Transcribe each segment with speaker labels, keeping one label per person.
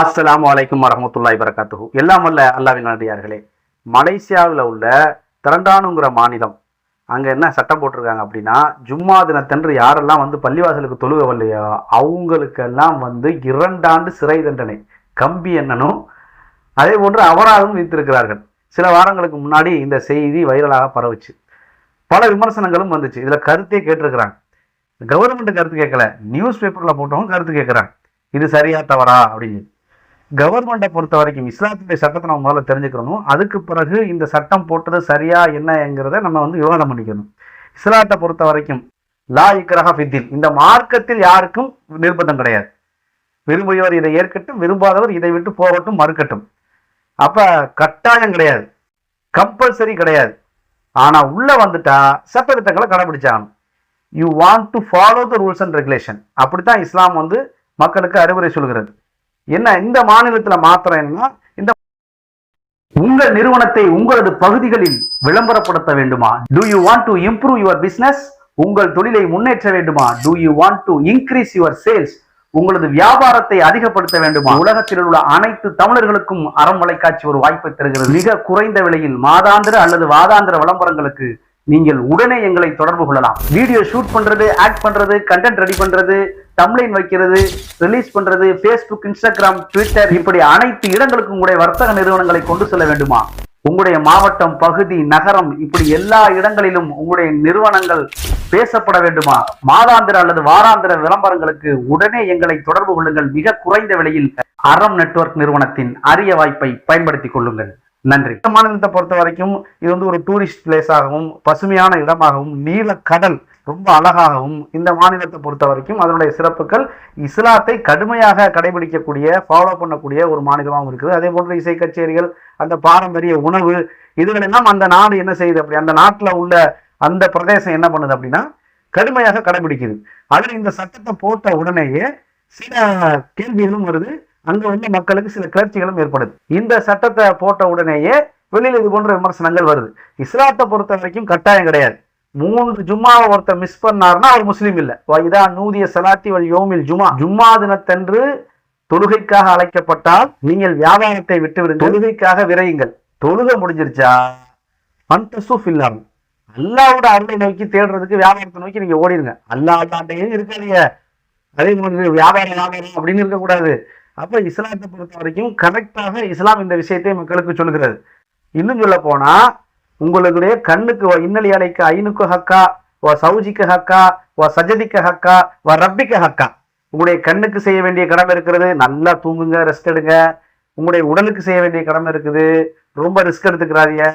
Speaker 1: அஸ்லாம் வலைக்கும் வரமத்துல்லாய் வரகாத்துஹு எல்லாம் வல்ல அல்லாவின் நடிகார்களே மலேசியாவில் உள்ள திரண்டானுங்கிற மாநிலம் அங்கே என்ன சட்டம் போட்டிருக்காங்க அப்படின்னா ஜும்மா தினத்தன்று யாரெல்லாம் வந்து பள்ளிவாசலுக்கு தொழுகவில்லையோ அவங்களுக்கெல்லாம் வந்து இரண்டாண்டு சிறை தண்டனை கம்பி என்னனும் அதே போன்று அபராதம் விதித்திருக்கிறார்கள். சில வாரங்களுக்கு முன்னாடி இந்த செய்தி வைரலாக பரவுச்சு. பல விமர்சனங்களும் வந்துச்சு. இதில் கருத்தே கேட்டிருக்கிறாங்க. கவர்மெண்ட் கருத்து கேட்கல. நியூஸ் பேப்பரில் போட்டவங்க கருத்து கேட்குறாங்க. இது சரியா தவறா அப்படின்னு. கவர்மெண்ட்டை பொறுத்த வரைக்கும் இஸ்லாத்துடைய சட்டத்தை நம்ம முதல்ல தெரிஞ்சுக்கணும். அதுக்கு பிறகு இந்த சட்டம் போட்டது சரியா என்னங்கிறத நம்ம வந்து விவாதம் பண்ணிக்கணும். இஸ்லாத்தை பொறுத்த வரைக்கும் லா இக்ரஹ ஃபித்தில் இந்த மார்க்கத்தில் யாருக்கும் நிர்பந்தம் கிடையாது. விரும்பியவர் இதை ஏற்கட்டும் விரும்பாதவர் இதை விட்டு போகட்டும் மறுக்கட்டும். அப்போ கட்டாயம் கிடையாது. கம்பல்சரி கிடையாது. ஆனால் உள்ளே வந்துட்டா சட்டத்திட்டங்களை கடைபிடிச்சாகணும். You want to follow the rules and regulation அப்படித்தான் இஸ்லாம் வந்து மக்களுக்கு அறிவுரை சொல்கிறது. என்ன இந்த மாநிலத்துல மாத்திரம் என்னன்னா இந்த உங்கள் நிறுவனத்தை உங்களது பகுதிகளில் விளம்பரப்படுத்த வேண்டுமா? Do you want to improve your business உங்கள் தொழிலை முன்னேற்ற வேண்டுமா? Do you want to increase your sales உங்களது வியாபாரத்தை அதிகப்படுத்த வேண்டுமா? உலகத்தில் உள்ள அனைத்து தமிழர்களுக்கும் அறம் வலைக்காட்சி ஒரு வாய்ப்பை தருகிறது. மிக குறைந்த விலையில் மாதாந்திர அல்லது வாதாந்திர விளம்பரங்களுக்கு நீங்கள் உடனே எங்களை தொடர்பு கொள்ளலாம். வீடியோ ஷூட் பண்றது ஆக்ட் பண்றது கண்டென்ட் ரெடி பண்றது தம்லைன் வைக்கிறது ரிலீஸ் பண்றது ஃபேஸ்புக் இன்ஸ்டாகிராம் ட்விட்டர் இப்படி அனைத்து இடங்களுக்கும் உங்களுடைய வர்த்தக நிறுவனங்களை கொண்டு செல்ல வேண்டுமா? உங்களுடைய மாவட்டம் பகுதி நகரம் இப்படி எல்லா இடங்களிலும் உங்களுடைய நிறுவனங்கள் பேசப்பட வேண்டுமா? மாதாந்திர அல்லது வாராந்திர விளம்பரங்களுக்கு உடனே எங்களை தொடர்பு கொள்ளுங்கள். மிக குறைந்த விலையில் அறம் நெட்வொர்க் நிறுவனத்தின் அரிய வாய்ப்பை பயன்படுத்திக் கொள்ளுங்கள். நன்றி. இந்த மாநிலத்தை பொறுத்த வரைக்கும் இது வந்து ஒரு டூரிஸ்ட் பிளேஸாகவும் பசுமையான இடமாகவும் நீல கடல் ரொம்ப அழகாகவும் இந்த மாநிலத்தை பொறுத்த வரைக்கும் அதனுடைய சிறப்புகள் இஸ்லாத்தை கடுமையாக கடைபிடிக்கக்கூடிய ஃபாலோ பண்ணக்கூடிய ஒரு மாநிலமாகவும் இருக்குது. அதே போன்று இசை கச்சேரிகள் அந்த பாரம்பரிய உணவு இதுகளெல்லாம் அந்த நாடு என்ன செய்யுது அப்படி? அந்த நாட்டில் உள்ள அந்த பிரதேசம் என்ன பண்ணுது அப்படின்னா கடுமையாக கடைபிடிக்குது. அதில் இந்த சட்டத்தை போட்ட உடனேயே சில கேள்விகளும் வருது. அங்க வந்து மக்களுக்கு சில கிளர்ச்சிகளும் ஏற்படுது. இந்த சட்டத்தை போட்ட உடனேயே வெளியில் இது போன்ற விமர்சனங்கள் வருது. இஸ்லாத்தை பொறுத்த வரைக்கும் கட்டாயம் கிடையாது. மூன்று ஜும்மாவை ஒருத்தர் மிஸ் பண்ணாருன்னா அவர் முஸ்லீம் இல்லை. இதா நூதிய சலாத்தி வல் யோமில் ஜுமா ஜும்மா தினத்தன்று தொழுகைக்காக அழைக்கப்பட்டால் நீங்கள் வியாபாரத்தை விட்டு தொழுகைக்காக விரையுங்கள். தொழுகை முடிஞ்சிருச்சா? பண்டசூஃப் இல்லாமல். அல்லாவோட அருளை நோக்கி தேடுறதுக்கு வியாபாரத்தை நோக்கி நீங்க ஓடிடுங்க அல்லா அல்லாட்டையே இருக்காதீங்க. அதே மாதிரி வியாபாரம் வியாபாரம் அப்படின்னு இருக்கக்கூடாது. அப்ப இஸ்லாத்தை பொறுத்த வரைக்கும் கரெக்டாக இஸ்லாம் இந்த விஷயத்தை மக்களுக்கு சொல்லுகிறது. இன்னும் சொல்ல போனா உங்களுடைய கண்ணுக்கு இன்னலி அலைக்கு ஐனுக்கு ஹக்கா வ சௌஜிக்கு ஹக்கா வ சஜதிக்கு ஹக்கா வ ரப்பிக்கு ஹக்கா. உங்களுடைய கண்ணுக்கு செய்ய வேண்டிய கடமை இருக்கிறது நல்லா தூங்குங்க ரெஸ்ட் எடுங்க. உங்களுடைய உடலுக்கு செய்ய வேண்டிய கடமை இருக்குது ரொம்ப ரிஸ்க் எடுத்துக்கிறாதீங்க.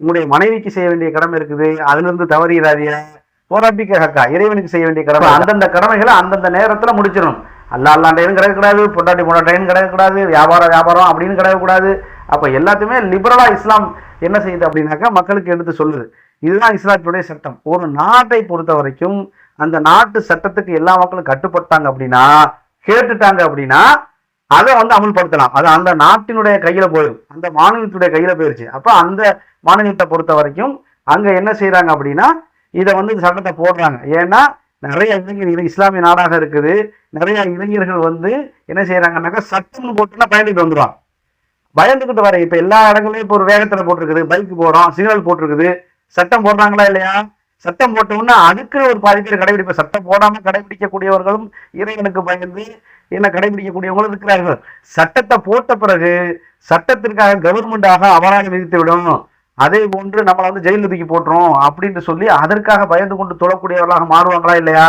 Speaker 1: உங்களுடைய மனைவிக்கு செய்ய வேண்டிய கடமை இருக்குது அதுல இருந்து தவறிடாதீங்க ரப்பிக்கு ஹக்கா இறைவனுக்கு செய்ய வேண்டிய கடமை அந்தந்த கடமைகளை அந்தந்த நேரத்துல முடிச்சிடணும். அல்லா அல்லாண்டையும் கிடக்கக்கூடாது பொண்டாட்டி பொண்டாட்டையும் கிடக்கக்கூடாது வியாபாரம் வியாபாரம் அப்படின்னு கிடக்கக்கூடாது. அப்போ எல்லாத்தையுமே லிபரலாக இஸ்லாம் என்ன செய்யுது அப்படின்னாக்கா மக்களுக்கு எடுத்து சொல்லுது. இதுதான் இஸ்லாத்துடைய சட்டம். ஒரு நாட்டை பொறுத்த வரைக்கும் அந்த நாட்டு சட்டத்துக்கு எல்லா மக்களும் கட்டுப்பட்டாங்க அப்படின்னா கேட்டுட்டாங்க அப்படின்னா அதை வந்து அமல்படுத்தலாம். அது அந்த நாட்டினுடைய கையில போயிடும். அந்த மாநிலத்துடைய கையில போயிருச்சு. அப்ப அந்த மாநிலத்தை பொறுத்த வரைக்கும் அங்க என்ன செய்யறாங்க அப்படின்னா இதை வந்து இந்த சட்டத்தை போடுறாங்க. ஏன்னா நிறைய இளைஞர்கள் இஸ்லாமிய நாடாக இருக்குது. நிறைய இளைஞர்கள் வந்து என்ன செய்யறாங்கன்னாக்கா சட்டம்னு போட்டுன்னா பயந்துட்டு வந்துடுவாங்க பயந்துக்கிட்டு வர இப்ப எல்லா இடங்களையும் இப்போ ஒரு வேகத்துல போட்டிருக்குது. பைக் போறோம் சிக்னல் போட்டிருக்குது. சட்டம் போடுறாங்களா இல்லையா? சட்டம் போட்டோம்னா அதுக்கு ஒரு பாதி பேர் கடைபிடிப்ப சட்டம் போடாம கடைபிடிக்கக்கூடியவர்களும் இறைவனுக்கு பயந்து என்ன கடைபிடிக்கக்கூடியவங்களும் இருக்கிறார்கள். சட்டத்தை போட்ட பிறகு சட்டத்திற்காக கவர்மெண்டாக அபராதம் விதித்து விடும் அதே போன்று நம்மளை வந்து ஜெயில் தூக்கி போட்டுரும் அப்படின்னு சொல்லி அதற்காக பயந்து கொண்டு தொழக்கூடியவர்களாக மாறுவாங்களா இல்லையா?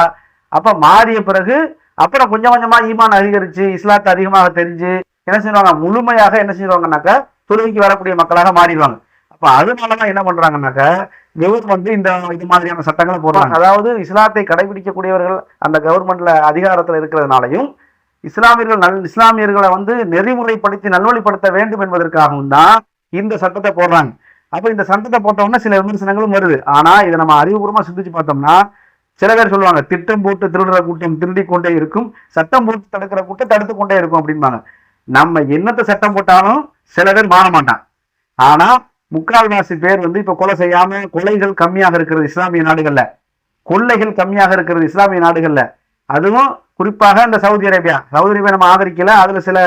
Speaker 1: அப்ப மாறிய பிறகு அப்புறம் கொஞ்சம் கொஞ்சமா ஈமான் அதிகரிச்சு இஸ்லாத்தை அதிகமாக தெரிஞ்சு என்ன செய்வாங்க? முழுமையாக என்ன செய்வாங்கன்னாக்கா தொழுகைக்கு வரக்கூடிய மக்களாக மாறிடுவாங்க. அப்ப அதனாலதான் என்ன பண்ணுறாங்கனாக்கா கவர்மெண்ட் இந்த இது மாதிரியான சட்டங்களை போடுறாங்க. அதாவது இஸ்லாத்தை கடைபிடிக்கக்கூடியவர்கள் அந்த கவர்மெண்ட்ல அதிகாரத்துல இருக்கிறதுனாலையும் இஸ்லாமியர்கள் நல் இஸ்லாமியர்களை வந்து நெறிமுறைப்படுத்தி நல்வழிப்படுத்த வேண்டும் என்பதற்காகவும் தான் இந்த சட்டத்தை போடுறாங்க. அப்ப இந்த சட்டத்தை போட்டோம்னா சில விமர்சனங்களும் வருது. ஆனா இதை நம்ம அறிவுபூர்வமா சிந்திச்சு பார்த்தோம்னா சில பேர் சொல்லுவாங்க திட்டம் போட்டு திருடுற கூட்டம் திருடி கொண்டே இருக்கும். சட்டம் போட்டு தடுக்கிற கூட்டம் தடுத்து கொண்டே இருக்கும் அப்படிம்பாங்க. நம்ம என்னத்தை சட்டம் போட்டாலும் சில பேர் மாற மாட்டான் ஆனா முக்கால்வாசி பேர் வந்து இப்ப கொலை செய்யாம கொலைகள் கம்மியாக இருக்கிறது இஸ்லாமிய நாடுகள்ல. கொள்ளைகள் கம்மியாக இருக்கிறது இஸ்லாமிய நாடுகள்ல. அதுவும் குறிப்பாக இந்த சவுதி அரேபியா. சவுதி அரேபியா நம்ம ஆதரிக்கல. அதுல சில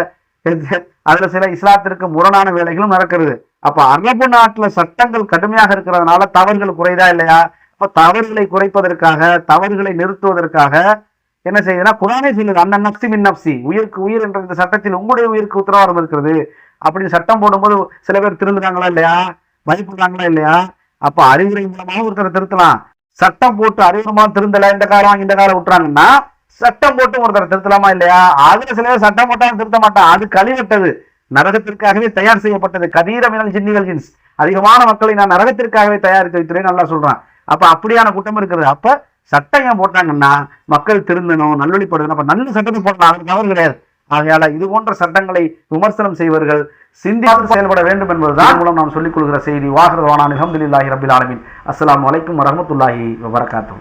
Speaker 1: அதுல சில இஸ்லாத்திற்கு முரணான வேலைகளும் நடக்கிறது. அப்ப அரபு நாட்டுல சட்டங்கள் கடுமையாக இருக்கிறதுனால தவறுகள் குறைதா இல்லையா? அப்ப தவறுகளை குறைப்பதற்காக தவறுகளை நிறுத்துவதற்காக என்ன செய்யுதுன்னா குரானே சொல்லுது அந்த நப்சி மின் நப்சி உயிருக்கு உயிர் என்ற இந்த சட்டத்தில் உங்களுடைய உயிருக்கு உத்தரவாதம் இருக்கிறது. அப்படின்னு சட்டம் போடும்போது சில பேர் திருந்துறாங்களா இல்லையா? பயப்படுறாங்களா இல்லையா? அப்ப அறிவுரை மூலமாக ஒருத்தரை திருத்தலாம். சட்டம் போட்டு அறிவுரமா திருந்தல இந்த காலம் இந்த காலம் விட்டுறாங்கன்னா சட்டம் போட்டு ஒருத்தரை திருத்தலாமா இல்லையா? அதுல சில பேர் சட்டம் போட்டாலும் திருத்த மாட்டான் அது கழிவட்டது. நரகத்திற்காகவே தயார் செய்யப்பட்டது. கதீரமினல் ஜின்னிகள் ஜின்ஸ் அதிகமான மக்களை நான் நரகத்திற்காகவே தயாரித்து வைத்துறேன் நல்லா சொல்றான். அப்ப அப்படியான கூட்டம் இருக்கிறது. அப்ப சட்டம் ஏன் போட்டாங்கன்னா மக்கள் திருந்தணும் நல்வழிப்படுதணும் அப்ப நல்ல சட்டத்தை போடலாம். அதுக்கு தவறு கிடையாது. ஆகையால இது போன்ற சட்டங்களை விமர்சனம் செய்வர்கள் சிந்தித்து செயல்பட வேண்டும் என்பதுதான் மூலம் நாம் சொல்லிக் கொள்கிற செய்தி. வாகரவான அலமதுல்லாஹி ரபில் ஆலமின். அஸ்லாம் அலைக்கும் வரமத்துல்லாஹி வரகாத்தும்